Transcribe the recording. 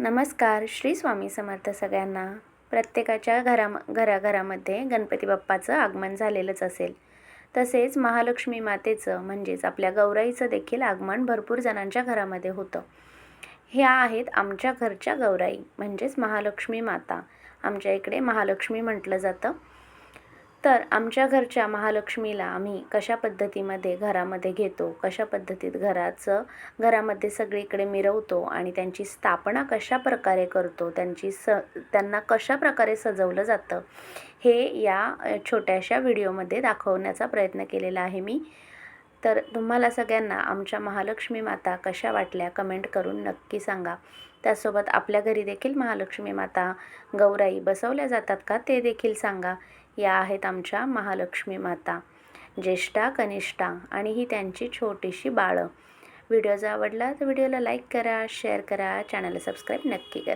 नमस्कार श्री स्वामी समर्थ सगळ्यांना. प्रत्येकाच्या घरा घराघरामध्ये गणपती बाप्पाचं आगमन झालेलंच असेल. तसेच महालक्ष्मी मातेचं म्हणजेच आपल्या गौराईचं देखील आगमन भरपूर जणांच्या घरामध्ये होतं. ह्या आहेत आमच्या घरच्या गौराई म्हणजेच महालक्ष्मी माता. आमच्या इकडे महालक्ष्मी म्हटलं जातं. तर आमच्या घरच्या महालक्ष्मीला आम्ही कशा पद्धतीमध्ये घरामध्ये घेतो कशा पद्धतीत घराचं घरामध्ये सगळीकडे मिरवतो आणि त्यांची स्थापना कशा प्रकारे करतो त्यांची स त्यांना कशा प्रकारे सजवलं जातं हे या छोट्याशा व्हिडिओमध्ये दाखवण्याचा प्रयत्न केलेला आहे मी. तर तुम्हाला सगळ्यांना आमच्या महालक्ष्मी माता कशा वाटल्या कमेंट करून नक्की सांगा. त्यासोबत आपल्या घरी देखील महालक्ष्मी माता गौराई बसवल्या जातात का ते देखील सांगा. या आहेत आमच्या महालक्ष्मी माता. ज्येष्ठा कनिष्ठा आणि ही त्यांची छोटीशी बाळं. व्हिडिओ जर आवडला तर व्हिडिओला लाईक करा शेअर करा चॅनलला सबस्क्राईब नक्की करा.